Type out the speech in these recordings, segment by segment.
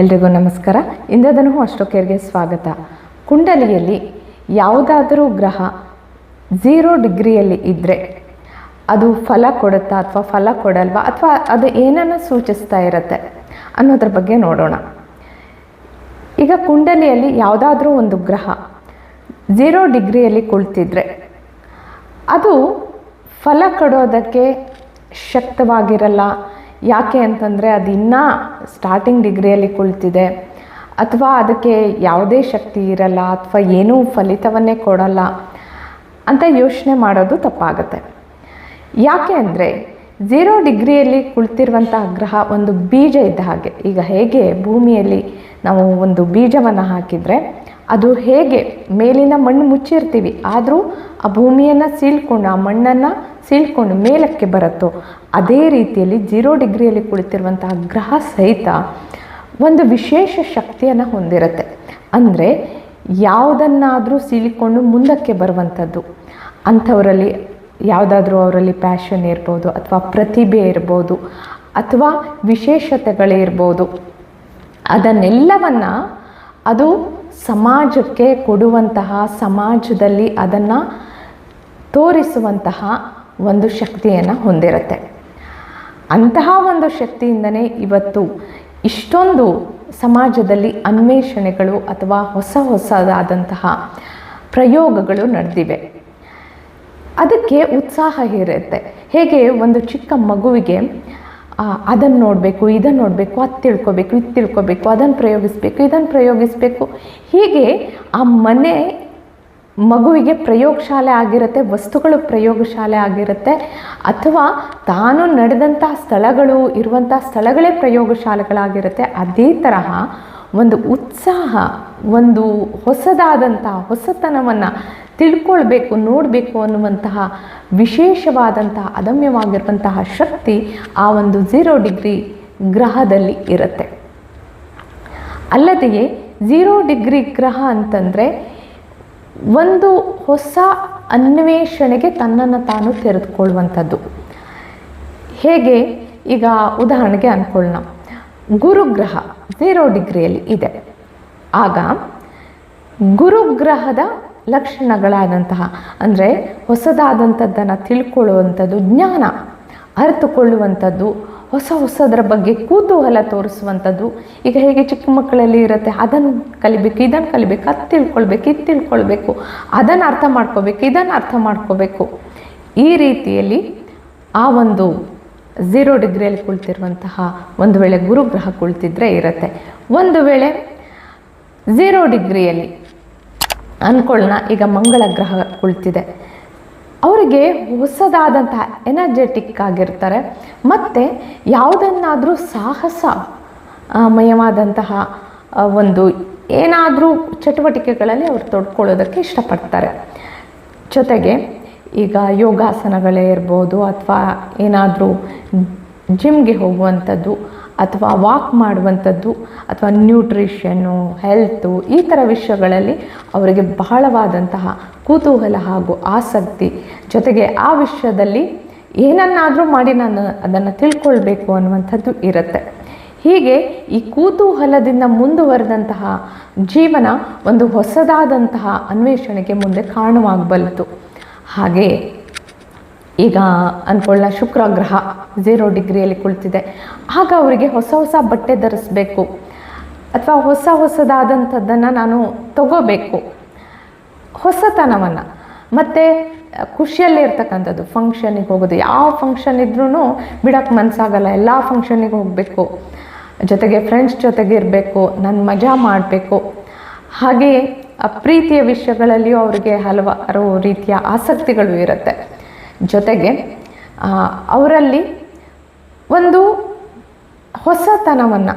ಎಲ್ರಿಗೂ ನಮಸ್ಕಾರ. ಇಂದದನು ಅಷ್ಟೊಕ್ಕೇರ್ಗೆ ಸ್ವಾಗತ. ಕುಂಡಲಿಯಲ್ಲಿ ಯಾವುದಾದರೂ ಗ್ರಹ ಝೀರೋ ಡಿಗ್ರಿಯಲ್ಲಿ ಇದ್ದರೆ ಅದು ಫಲ ಕೊಡುತ್ತಾ ಅಥವಾ ಫಲ ಕೊಡಲ್ವಾ ಅಥವಾ ಅದು ಏನನ್ನು ಸೂಚಿಸ್ತಾ ಇರುತ್ತೆ ಅನ್ನೋದ್ರ ಬಗ್ಗೆ ನೋಡೋಣ. ಈಗ ಕುಂಡಲಿಯಲ್ಲಿ ಯಾವುದಾದ್ರೂ ಒಂದು ಗ್ರಹ ಝೀರೋ ಡಿಗ್ರಿಯಲ್ಲಿ ಕುಳಿತಿದ್ರೆ ಅದು ಫಲ ಕೊಡೋದಕ್ಕೆ ಶಕ್ತವಾಗಿರಲ್ಲ ಯಾಕೆ ಅಂತಂದರೆ ಅದು ಇನ್ನೂ ಸ್ಟಾರ್ಟಿಂಗ್ ಡಿಗ್ರಿಯಲ್ಲಿ ಕುಳಿತಿದೆ. ಅಥವಾ ಅದಕ್ಕೆ ಯಾವುದೇ ಶಕ್ತಿ ಇರಲ್ಲ, ಅಥವಾ ಏನೂ ಫಲಿತವನ್ನೇ ಕೊಡಲ್ಲ ಅಂತ ಯೋಚನೆ ಮಾಡೋದು ತಪ್ಪಾಗುತ್ತೆ. ಯಾಕೆ ಅಂದರೆ ಝೀರೋ ಡಿಗ್ರಿಯಲ್ಲಿ ಕುಳಿತಿರುವಂತಹ ಗ್ರಹ ಒಂದು ಬೀಜ ಇದ್ದ ಹಾಗೆ. ಈಗ ಹೇಗೆ ಭೂಮಿಯಲ್ಲಿ ನಾವು ಒಂದು ಬೀಜವನ್ನು ಹಾಕಿದರೆ ಅದು ಹೇಗೆ ಮೇಲಿನ ಮಣ್ಣು ಮುಚ್ಚಿರ್ತೀವಿ, ಆದರೂ ಆ ಭೂಮಿಯನ್ನು ಸೀಳ್ಕೊಂಡು ಆ ಮಣ್ಣನ್ನು ಸೀಳ್ಕೊಂಡು ಮೇಲಕ್ಕೆ ಬರುತ್ತೋ, ಅದೇ ರೀತಿಯಲ್ಲಿ ಜೀರೋ ಡಿಗ್ರಿಯಲ್ಲಿ ಕುಳಿತಿರುವಂತಹ ಗ್ರಹ ಸಹಿತ ಒಂದು ವಿಶೇಷ ಶಕ್ತಿಯನ್ನು ಹೊಂದಿರುತ್ತೆ. ಅಂದರೆ ಯಾವುದನ್ನಾದರೂ ಸೀಳಿಕೊಂಡು ಮುಂದಕ್ಕೆ ಬರುವಂಥದ್ದು. ಅಂಥವರಲ್ಲಿ ಯಾವುದಾದ್ರೂ ಅವರಲ್ಲಿ ಪ್ಯಾಷನ್ ಇರ್ಬೋದು ಅಥವಾ ಪ್ರತಿಭೆ ಇರ್ಬೋದು ಅಥವಾ ವಿಶೇಷತೆಗಳಿರ್ಬೋದು ಅದನ್ನೆಲ್ಲವನ್ನು ಅದು ಸಮಾಜಕ್ಕೆ ಕೊಡುವಂತಹ, ಸಮಾಜದಲ್ಲಿ ಅದನ್ನು ತೋರಿಸುವಂತಹ ಒಂದು ಶಕ್ತಿಯನ್ನು ಹೊಂದಿರುತ್ತೆ. ಅಂತಹ ಒಂದು ಶಕ್ತಿಯಿಂದನೇ ಇವತ್ತು ಇಷ್ಟೊಂದು ಸಮಾಜದಲ್ಲಿ ಅನ್ವೇಷಣೆಗಳು ಅಥವಾ ಹೊಸ ಹೊಸದಾದಂತಹ ಪ್ರಯೋಗಗಳು ನಡೆದಿವೆ. ಅದಕ್ಕೆ ಉತ್ಸಾಹ ಇರುತ್ತೆ. ಹೇಗೆ ಒಂದು ಚಿಕ್ಕ ಮಗುವಿಗೆ ಅದನ್ನು ನೋಡಬೇಕು ಇದನ್ನು ನೋಡಬೇಕು, ಅದು ತಿಳ್ಕೊಬೇಕು, ಇದು ತಿಳ್ಕೊಬೇಕು ಅದನ್ನು ಪ್ರಯೋಗಿಸಬೇಕು ಇದನ್ನು ಪ್ರಯೋಗಿಸಬೇಕು, ಹೀಗೆ ಆ ಮನೆ ಮಗುವಿಗೆ ಪ್ರಯೋಗಶಾಲೆ ಆಗಿರುತ್ತೆ, ವಸ್ತುಗಳು ಪ್ರಯೋಗಶಾಲೆ ಆಗಿರುತ್ತೆ, ಅಥವಾ ತಾನು ನಡೆದಂಥ ಸ್ಥಳಗಳು ಇರುವಂಥ ಸ್ಥಳಗಳೇ ಪ್ರಯೋಗಶಾಲೆಗಳಾಗಿರುತ್ತೆ, ಅದೇ ತರಹ ಒಂದು ಉತ್ಸಾಹ, ಒಂದು ಹೊಸದಾದಂತಹ ಹೊಸತನವನ್ನು ತಿಳ್ಕೊಳ್ಬೇಕು, ನೋಡಬೇಕು ಅನ್ನುವಂತಹ ವಿಶೇಷವಾದಂತಹ ಅದಮ್ಯವಾಗಿರುವಂತಹ ಶಕ್ತಿ ಆ ಒಂದು ಝೀರೋ ಡಿಗ್ರಿ ಗ್ರಹದಲ್ಲಿ ಇರುತ್ತೆ. ಅಲ್ಲದೆಯೇ ಝೀರೋ ಡಿಗ್ರಿ ಗ್ರಹ ಅಂತಂದರೆ ಒಂದು ಹೊಸ ಅನ್ವೇಷಣೆಗೆ ತನ್ನನ್ನು ತಾನು ತೆರೆದುಕೊಳ್ಳುವಂಥದ್ದು. ಹೇಗೆ? ಈಗ ಉದಾಹರಣೆಗೆ ಅಂದ್ಕೊಳ್ಳೋಣ ಗುರುಗ್ರಹ ಝೀರೋ ಡಿಗ್ರಿಯಲ್ಲಿ ಇದೆ. ಆಗ ಗುರುಗ್ರಹದ ಲಕ್ಷಣಗಳಾದಂತಹ, ಅಂದರೆ ಹೊಸದಾದಂಥದ್ದನ್ನು ತಿಳ್ಕೊಳ್ಳುವಂಥದ್ದು, ಜ್ಞಾನ ಅರಿತುಕೊಳ್ಳುವಂಥದ್ದು ಹೊಸ ಹೊಸದರ ಬಗ್ಗೆ ಕುತೂಹಲ ತೋರಿಸುವಂಥದ್ದು. ಈಗ ಹೇಗೆ ಚಿಕ್ಕ ಮಕ್ಕಳಲ್ಲಿ ಇರುತ್ತೆ, ಅದನ್ನು ಕಲಿಬೇಕು, ಇದನ್ನು ಕಲಿಬೇಕು, ಅದು ತಿಳ್ಕೊಳ್ಬೇಕು, ಇದು ತಿಳ್ಕೊಳ್ಬೇಕು, ಅದನ್ನು ಅರ್ಥ ಮಾಡ್ಕೋಬೇಕು, ಇದನ್ನು ಅರ್ಥ ಮಾಡ್ಕೋಬೇಕು. ಈ ರೀತಿಯಲ್ಲಿ ಆ ಒಂದು ಝೀರೋ ಡಿಗ್ರಿಯಲ್ಲಿ ಕುಳಿತಿರುವಂತಹ ಒಂದು ವೇಳೆ ಗುರುಗ್ರಹ ಕುಳಿತಿದ್ರೆ ಇರುತ್ತೆ. ಒಂದು ವೇಳೆ ಝೀರೋ ಡಿಗ್ರಿಯಲ್ಲಿ ಅಂದ್ಕೊಳ್ಳೋಣ ಈಗ ಮಂಗಳ ಗ್ರಹ ಕುಳಿತಿದೆ. ಅವರಿಗೆ ಹೊಸದಾದಂತಹ ಎನರ್ಜೆಟಿಕ್ ಆಗಿರ್ತಾರೆ. ಮತ್ತು ಯಾವುದನ್ನಾದರೂ ಸಾಹಸ ಮಯವಾದಂತಹ ಒಂದು ಏನಾದರೂ ಚಟುವಟಿಕೆಗಳಲ್ಲಿ ಅವರು ತೊಡ್ಕೊಳ್ಳೋದಕ್ಕೆ ಇಷ್ಟಪಡ್ತಾರೆ. ಜೊತೆಗೆ ಈಗ ಯೋಗಾಸನಗಳೇ ಇರ್ಬೋದು ಅಥವಾ ಏನಾದರೂ ಜಿಮ್ಗೆ ಹೋಗುವಂಥದ್ದು ಅಥವಾ ವಾಕ್ ಮಾಡುವಂಥದ್ದು, ಅಥವಾ ನ್ಯೂಟ್ರಿಷನ್ನು ಹೆಲ್ತು ಈ ಥರ ವಿಷಯಗಳಲ್ಲಿ ಅವರಿಗೆ ಬಹಳವಾದಂತಹ ಕುತೂಹಲ ಹಾಗೂ ಆಸಕ್ತಿ. ಜೊತೆಗೆ ಆ ವಿಷಯದಲ್ಲಿ ಏನನ್ನಾದರೂ ಮಾಡಿ ನಾನು ಅದನ್ನು ತಿಳ್ಕೊಳ್ಬೇಕು ಅನ್ನುವಂಥದ್ದು ಇರುತ್ತೆ. ಹೀಗೆ ಈ ಕುತೂಹಲದಿಂದ ಮುಂದುವರೆದಂತಹ ಜೀವನ ಒಂದು ಹೊಸದಾದಂತಹ ಅನ್ವೇಷಣೆಗೆ ಮುಂದೆ ಕಾರಣವಾಗಬಲ್ಲದು. ಹಾಗೆ ಈಗ ಅಂದ್ಕೊಳ್ಳ ಶುಕ್ರ ಗ್ರಹ ಝೀರೋ ಡಿಗ್ರಿಯಲ್ಲಿ ಕುಳಿತಿದೆ. ಆಗ ಅವರಿಗೆ ಹೊಸ ಹೊಸ ಬಟ್ಟೆ ಧರಿಸ್ಬೇಕು. ಅಥವಾ ಹೊಸ ಹೊಸದಾದಂಥದ್ದನ್ನು ನಾನು ತಗೋಬೇಕು. ಹೊಸತನವನ್ನು. ಮತ್ತು ಖುಷಿಯಲ್ಲೇ ಇರ್ತಕ್ಕಂಥದ್ದು ಫಂಕ್ಷನಿಗೆ ಹೋಗೋದು. ಯಾವ ಫಂಕ್ಷನ್ ಇದ್ರೂ ಬಿಡೋಕ್ಕೆ ಮನಸ್ಸಾಗಲ್ಲ ಎಲ್ಲ ಫಂಕ್ಷನಿಗೆ ಹೋಗಬೇಕು. ಜೊತೆಗೆ ಫ್ರೆಂಡ್ಸ್ ಜೊತೆಗೆ ಇರಬೇಕು. ನಾನು ಮಜಾ ಮಾಡಬೇಕು. ಹಾಗೆಯೇ ಪ್ರೀತಿಯ ವಿಷಯಗಳಲ್ಲಿಯೂ ಅವರಿಗೆ ಹಲವಾರು ರೀತಿಯ ಆಸಕ್ತಿಗಳು ಇರುತ್ತೆ. ಜೊತೆಗೆ ಅವರಲ್ಲಿ ಒಂದು ಹೊಸತನವನ್ನು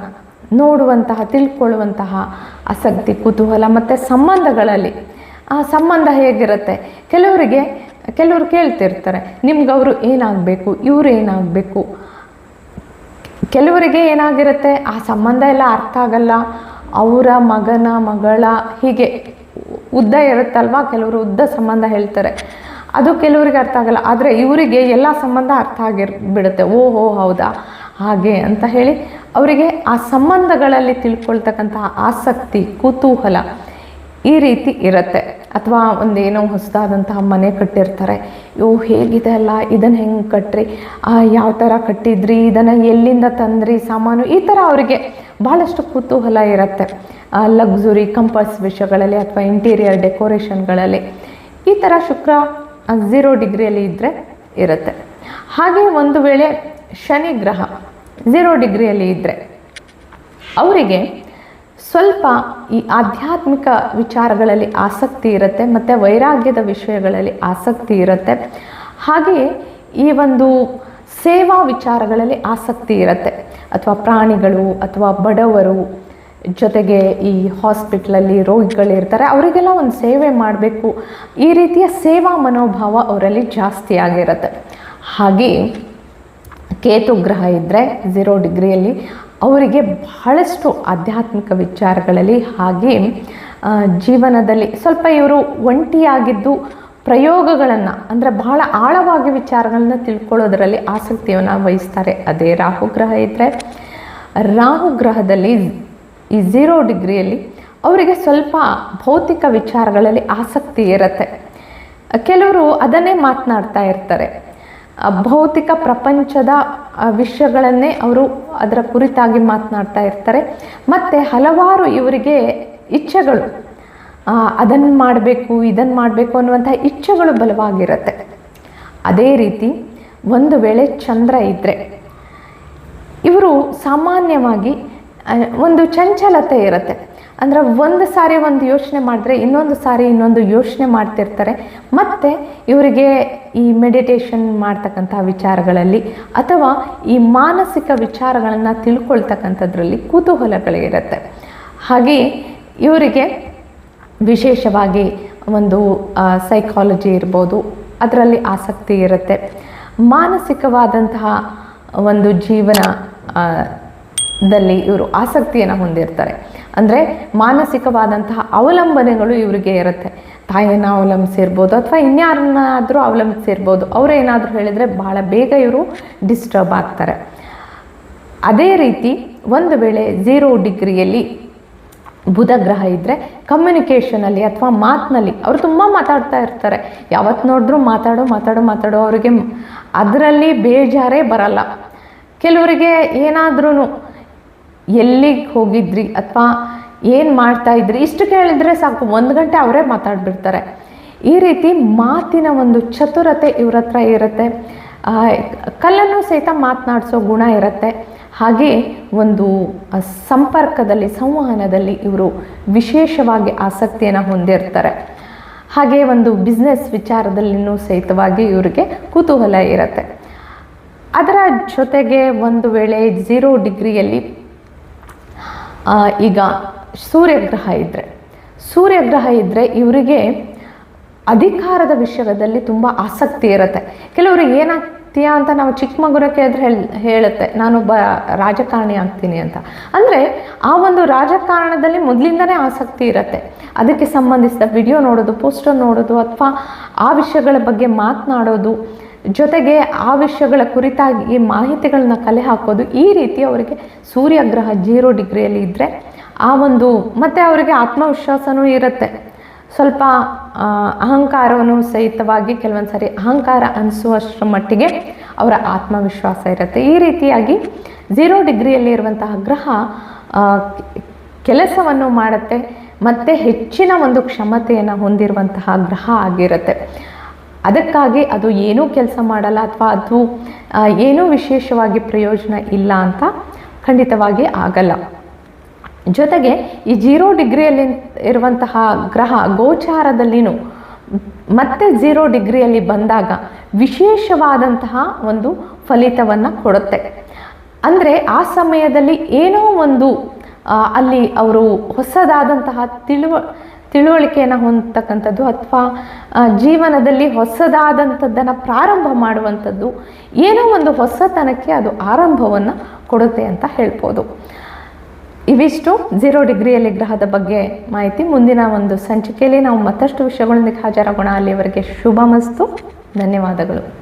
ನೋಡುವಂತಹ, ತಿಳ್ಕೊಳ್ಳುವಂತಹ ಆಸಕ್ತಿ, ಕುತೂಹಲ ಮತ್ತು ಸಂಬಂಧಗಳಲ್ಲಿ. ಆ ಸಂಬಂಧ ಹೇಗಿರುತ್ತೆ? ಕೆಲವರಿಗೆ, ಕೆಲವರು ಕೇಳ್ತಿರ್ತಾರೆ, ನಿಮ್ಗೆ ಅವರು ಏನಾಗಬೇಕು? ಇವರು ಏನಾಗಬೇಕು? ಕೆಲವರಿಗೆ ಏನಾಗಿರುತ್ತೆ? ಆ ಸಂಬಂಧ ಎಲ್ಲ ಅರ್ಥ ಆಗಲ್ಲ. ಅವರ ಮಗನ, ಮಗಳ ಹೀಗೆ ಉದ್ದ ಇರುತ್ತಲ್ವ? ಕೆಲವರು ಉದ್ದ ಸಂಬಂಧ ಹೇಳ್ತಾರೆ. ಅದು ಕೆಲವರಿಗೆ ಅರ್ಥ ಆಗಲ್ಲ. ಆದರೆ ಇವರಿಗೆ ಎಲ್ಲ ಸಂಬಂಧ ಅರ್ಥ ಆಗಿರ್ ಬಿಡುತ್ತೆ ಓಹೋ, ಹೌದಾ? ಹಾಗೆ ಅಂತ ಹೇಳಿ ಅವರಿಗೆ ಆ ಸಂಬಂಧಗಳಲ್ಲಿ ತಿಳ್ಕೊಳ್ತಕ್ಕಂತಹ ಆಸಕ್ತಿ, ಕುತೂಹಲ ಈ ರೀತಿ ಇರುತ್ತೆ. ಅಥವಾ ಒಂದೇನೋ ಹೊಸದಾದಂತಹ ಮನೆ ಕಟ್ಟಿರ್ತಾರೆ. ಇವು ಹೇಗಿದೆ ಅಲ್ಲ? ಇದನ್ನು ಹೆಂಗೆ ಕಟ್ಟ್ರಿ ಯಾವ ಥರ ಕಟ್ಟಿದ್ರಿ? ಇದನ್ನು ಎಲ್ಲಿಂದ ತಂದ್ರಿ? ಸಾಮಾನು ಈ ಥರ ಅವರಿಗೆ ಭಾಳಷ್ಟು ಕುತೂಹಲ ಇರುತ್ತೆ. ಲಕ್ಸುರಿ, ಕಂಪಲ್ಸ್ ವಿಷಯಗಳಲ್ಲಿ ಅಥವಾ ಇಂಟೀರಿಯರ್ ಡೆಕೋರೇಷನ್ಗಳಲ್ಲಿ ಈ ಥರ ಶುಕ್ರ ಝೀರೋ ಡಿಗ್ರಿಯಲ್ಲಿ ಇದ್ದರೆ ಇರುತ್ತೆ. ಹಾಗೆ ಒಂದು ವೇಳೆ ಶನಿ ಗ್ರಹ ಝೀರೋ ಡಿಗ್ರಿಯಲ್ಲಿ ಇದ್ದರೆ ಅವರಿಗೆ ಸ್ವಲ್ಪ ಈ ಆಧ್ಯಾತ್ಮಿಕ ವಿಚಾರಗಳಲ್ಲಿ ಆಸಕ್ತಿ ಇರುತ್ತೆ, ಮತ್ತು ವೈರಾಗ್ಯದ ವಿಷಯಗಳಲ್ಲಿ ಆಸಕ್ತಿ ಇರುತ್ತೆ. ಹಾಗೆಯೇ ಈ ಒಂದು ಸೇವಾ ವಿಚಾರಗಳಲ್ಲಿ ಆಸಕ್ತಿ ಇರುತ್ತೆ. ಅಥವಾ ಪ್ರಾಣಿಗಳು, ಅಥವಾ ಬಡವರು ಜೊತೆಗೆ ಈ ಹಾಸ್ಪಿಟ್ಲಲ್ಲಿ ರೋಗಿಗಳಿರ್ತಾರೆ, ಅವರಿಗೆಲ್ಲ ಒಂದು ಸೇವೆ ಮಾಡಬೇಕು. ಈ ರೀತಿಯ ಸೇವಾ ಮನೋಭಾವ ಅವರಲ್ಲಿ ಜಾಸ್ತಿ ಆಗಿರುತ್ತೆ. ಹಾಗೆ ಕೇತು ಗ್ರಹ ಇದ್ದರೆ ಝೀರೋ ಡಿಗ್ರಿಯಲ್ಲಿ ಅವರಿಗೆ ಬಹಳಷ್ಟು ಆಧ್ಯಾತ್ಮಿಕ ವಿಚಾರಗಳಲ್ಲಿ ಹಾಗೆ ಜೀವನದಲ್ಲಿ ಸ್ವಲ್ಪ ಇವರು ಒಂಟಿಯಾಗಿದ್ದು ಪ್ರಯೋಗಗಳನ್ನು, ಅಂದರೆ ಬಹಳ ಆಳವಾಗಿ ವಿಚಾರಗಳನ್ನ ತಿಳ್ಕೊಳ್ಳೋದರಲ್ಲಿ ಆಸಕ್ತಿಯನ್ನು ವಹಿಸ್ತಾರೆ. ಅದೇ ರಾಹು ಗ್ರಹ ಇದ್ದರೆ ರಾಹು ಗ್ರಹದಲ್ಲಿ ಈ ಝೀರೋ ಡಿಗ್ರಿಯಲ್ಲಿ ಅವರಿಗೆ ಸ್ವಲ್ಪ ಭೌತಿಕ ವಿಚಾರಗಳಲ್ಲಿ ಆಸಕ್ತಿ ಇರುತ್ತೆ. ಕೆಲವರು ಅದನ್ನೇ ಮಾತನಾಡ್ತಾ ಇರ್ತಾರೆ. ಭೌತಿಕ ಪ್ರಪಂಚದ ವಿಷಯಗಳನ್ನೇ ಅವರು ಅದರ ಕುರಿತಾಗಿ ಮಾತನಾಡ್ತಾ ಇರ್ತಾರೆ. ಮತ್ತು ಹಲವಾರು ಇವರಿಗೆ ಇಚ್ಛೆಗಳು. ಅದನ್ನು ಮಾಡಬೇಕು ಇದನ್ನು ಮಾಡಬೇಕು ಅನ್ನುವಂಥ ಇಚ್ಛೆಗಳು ಬಲವಾಗಿರುತ್ತೆ. ಅದೇ ರೀತಿ ಒಂದು ವೇಳೆ ಚಂದ್ರ ಇದ್ದರೆ ಇವರು ಸಾಮಾನ್ಯವಾಗಿ ಒಂದು ಚಂಚಲತೆ ಇರುತ್ತೆ. ಅಂದರೆ ಒಂದು ಸಾರಿ ಒಂದು ಯೋಚನೆ ಮಾಡಿದ್ರೆ ಇನ್ನೊಂದು ಸಾರಿ ಇನ್ನೊಂದು ಯೋಚನೆ ಮಾಡ್ತಿರ್ತಾರೆ. ಮತ್ತು ಇವರಿಗೆ ಈ ಮೆಡಿಟೇಷನ್ ಮಾಡ್ತಕ್ಕಂಥ ವಿಚಾರಗಳಲ್ಲಿ ಅಥವಾ ಈ ಮಾನಸಿಕ ವಿಚಾರಗಳನ್ನು ತಿಳ್ಕೊಳ್ತಕ್ಕಂಥದ್ರಲ್ಲಿ ಕುತೂಹಲಗಳಿರುತ್ತೆ ಹಾಗೆಯೇ ಇವರಿಗೆ ವಿಶೇಷವಾಗಿ ಒಂದು ಸೈಕಾಲಜಿ ಇರ್ಬೋದು, ಅದರಲ್ಲಿ ಆಸಕ್ತಿ ಇರುತ್ತೆ. ಮಾನಸಿಕವಾದಂತಹ ಒಂದು ಜೀವನ ದಲ್ಲಿ ಇವರು ಆಸಕ್ತಿಯನ್ನು ಹೊಂದಿರ್ತಾರೆ. ಅಂದರೆ ಮಾನಸಿಕವಾದಂತಹ ಅವಲಂಬನೆಗಳು ಇವರಿಗೆ ಇರುತ್ತೆ. ತಾಯಿಯನ್ನು ಅವಲಂಬಿಸಿರ್ಬೋದು ಅಥವಾ ಇನ್ಯಾರನ್ನಾದರೂ ಅವಲಂಬಿಸಿರ್ಬೋದು. ಅವರೇನಾದರೂ ಹೇಳಿದರೆ ಬಹಳ ಬೇಗ ಇವರು ಡಿಸ್ಟರ್ಬ್ ಆಗ್ತಾರೆ. ಅದೇ ರೀತಿ ಒಂದು ವೇಳೆ ಝೀರೋ ಡಿಗ್ರಿಯಲ್ಲಿ ಬುಧ ಗ್ರಹ ಇದ್ದರೆ ಕಮ್ಯುನಿಕೇಷನಲ್ಲಿ ಅಥವಾ ಮಾತಿನಲ್ಲಿ ಅವರು ತುಂಬ ಮಾತಾಡ್ತಾ ಇರ್ತಾರೆ. ಯಾವತ್ತು ನೋಡಿದ್ರೂ ಮಾತಾಡೋ ಮಾತಾಡೋ ಮಾತಾಡೋ, ಅವರಿಗೆ ಅದರಲ್ಲಿ ಬೇಜಾರೇ ಬರಲ್ಲ. ಕೆಲವರಿಗೆ ಏನಾದ್ರೂ ಎಲ್ಲಿಗೆ ಹೋಗಿದ್ರಿ ಅಥವಾ ಏನು ಮಾಡ್ತಾ ಇದ್ರಿ? ಇಷ್ಟು ಕೇಳಿದರೆ ಸಾಕು, ಒಂದು ಗಂಟೆ ಅವರೇ ಮಾತಾಡ್ಬಿಡ್ತಾರೆ. ಈ ರೀತಿ ಮಾತಿನ ಒಂದು ಚತುರತೆ ಇವ್ರ ಹತ್ರ ಇರುತ್ತೆ. ಕಲ್ಲನ್ನು ಸಹಿತ ಮಾತನಾಡಿಸೋ ಗುಣ ಇರುತ್ತೆ. ಹಾಗೆ ಒಂದು ಸಂಪರ್ಕದಲ್ಲಿ, ಸಂವಹನದಲ್ಲಿ ಇವರು ವಿಶೇಷವಾಗಿ ಆಸಕ್ತಿಯನ್ನು ಹೊಂದಿರ್ತಾರೆ. ಹಾಗೆ ಒಂದು ಬಿಸ್ನೆಸ್ ವಿಚಾರದಲ್ಲಿನೂ ಸಹಿತವಾಗಿ ಇವರಿಗೆ ಕುತೂಹಲ ಇರುತ್ತೆ. ಅದರ ಜೊತೆಗೆ ಒಂದು ವೇಳೆ ಝೀರೋ ಡಿಗ್ರಿಯಲ್ಲಿ ಈಗ ಸೂರ್ಯಗ್ರಹ ಇದ್ದರೆ ಸೂರ್ಯಗ್ರಹ ಇದ್ದರೆ ಇವರಿಗೆ ಅಧಿಕಾರದ ವಿಷಯದಲ್ಲಿ ತುಂಬ ಆಸಕ್ತಿ ಇರುತ್ತೆ. ಕೆಲವರು ಏನಾಗ್ತೀಯಾ ಅಂತ ನಾವು ಚಿಕ್ಕ ಮಗುನ ಕೇಳಿದ್ರೆ ಹೇಳ, ಹೇಳುತ್ತೆ ನಾನೊಬ್ಬ ರಾಜಕಾರಣಿ ಆಗ್ತೀನಿ ಅಂತ. ಅಂದರೆ ಆ ಒಂದು ರಾಜಕಾರಣದಲ್ಲಿ ಮೊದಲಿಂದನೇ ಆಸಕ್ತಿ ಇರುತ್ತೆ. ಅದಕ್ಕೆ ಸಂಬಂಧಿಸಿದ ವಿಡಿಯೋ ನೋಡೋದು, ಪೋಸ್ಟರ್ ನೋಡೋದು, ಅಥವಾ ಆ ವಿಷಯಗಳ ಬಗ್ಗೆ ಮಾತನಾಡೋದು ಜೊತೆಗೆ ಆ ವಿಷಯಗಳ ಕುರಿತಾಗಿ ಮಾಹಿತಿಗಳನ್ನ ಕಲೆ ಹಾಕೋದು ಈ ರೀತಿ ಅವರಿಗೆ ಸೂರ್ಯಗ್ರಹ ಜೀರೋ ಡಿಗ್ರಿಯಲ್ಲಿ ಇದ್ದರೆ ಆ ಒಂದು ಮತ್ತು ಅವರಿಗೆ ಆತ್ಮವಿಶ್ವಾಸನೂ ಇರುತ್ತೆ. ಸ್ವಲ್ಪ ಅಹಂಕಾರವನ್ನು ಸಹಿತವಾಗಿ ಕೆಲವೊಂದು ಸಾರಿ ಅಹಂಕಾರ ಅನಿಸುವಷ್ಟರ ಮಟ್ಟಿಗೆ ಅವರ ಆತ್ಮವಿಶ್ವಾಸ ಇರುತ್ತೆ. ಈ ರೀತಿಯಾಗಿ ಝೀರೋ ಡಿಗ್ರಿಯಲ್ಲಿ ಇರುವಂತಹ ಗ್ರಹ ಕೆಲಸವನ್ನು ಮಾಡುತ್ತೆ, ಮತ್ತು ಹೆಚ್ಚಿನ ಒಂದು ಕ್ಷಮತೆಯನ್ನು ಹೊಂದಿರುವಂತಹ ಗ್ರಹ ಆಗಿರುತ್ತೆ. ಅದಕ್ಕಾಗಿ ಅದು ಏನೂ ಕೆಲಸ ಮಾಡಲ್ಲ ಅಥವಾ ಅದು ಏನೂ ವಿಶೇಷವಾಗಿ ಪ್ರಯೋಜನ ಇಲ್ಲ ಅಂತ ಖಂಡಿತವಾಗಿ ಆಗಲ್ಲ. ಜೊತೆಗೆ ಈ ಜೀರೋ ಡಿಗ್ರಿಯಲ್ಲಿ ಇರುವಂತಹ ಗ್ರಹ ಗೋಚಾರದಲ್ಲಿನೂ ಮತ್ತೆ ಝೀರೋ ಡಿಗ್ರಿಯಲ್ಲಿ ಬಂದಾಗ ವಿಶೇಷವಾದಂತಹ ಒಂದು ಫಲಿತವನ್ನು ಕೊಡುತ್ತೆ. ಅಂದರೆ ಆ ಸಮಯದಲ್ಲಿ ಏನೋ ಒಂದು ಅಲ್ಲಿ ಅವರು ಹೊಸದಾದಂತಹ ತಿಳುವ ತಿಳುವಳಿಕೆಯನ್ನು ಹೊಂದತಕ್ಕಂಥದ್ದು ಅಥವಾ ಜೀವನದಲ್ಲಿ ಹೊಸದಾದಂಥದ್ದನ್ನು ಪ್ರಾರಂಭ ಮಾಡುವಂಥದ್ದು ಏನೋ ಒಂದು ಹೊಸತನಕ್ಕೆ ಅದು ಆರಂಭವನ್ನು ಕೊಡುತ್ತೆ ಅಂತ ಹೇಳ್ಬೋದು. ಇವಿಷ್ಟು ಝೀರೋ ಡಿಗ್ರಿಯಲ್ಲಿ ಗ್ರಹದ ಬಗ್ಗೆ ಮಾಹಿತಿ. ಮುಂದಿನ ಒಂದು ಸಂಚಿಕೆಯಲ್ಲಿ ನಾವು ಮತ್ತಷ್ಟು ವಿಷಯಗಳೊಂದಿಗೆ ಹಾಜರಾಗೋಣ. ಅಲ್ಲಿವರೆಗೆ ಶುಭ ಮಸ್ತು. ಧನ್ಯವಾದಗಳು.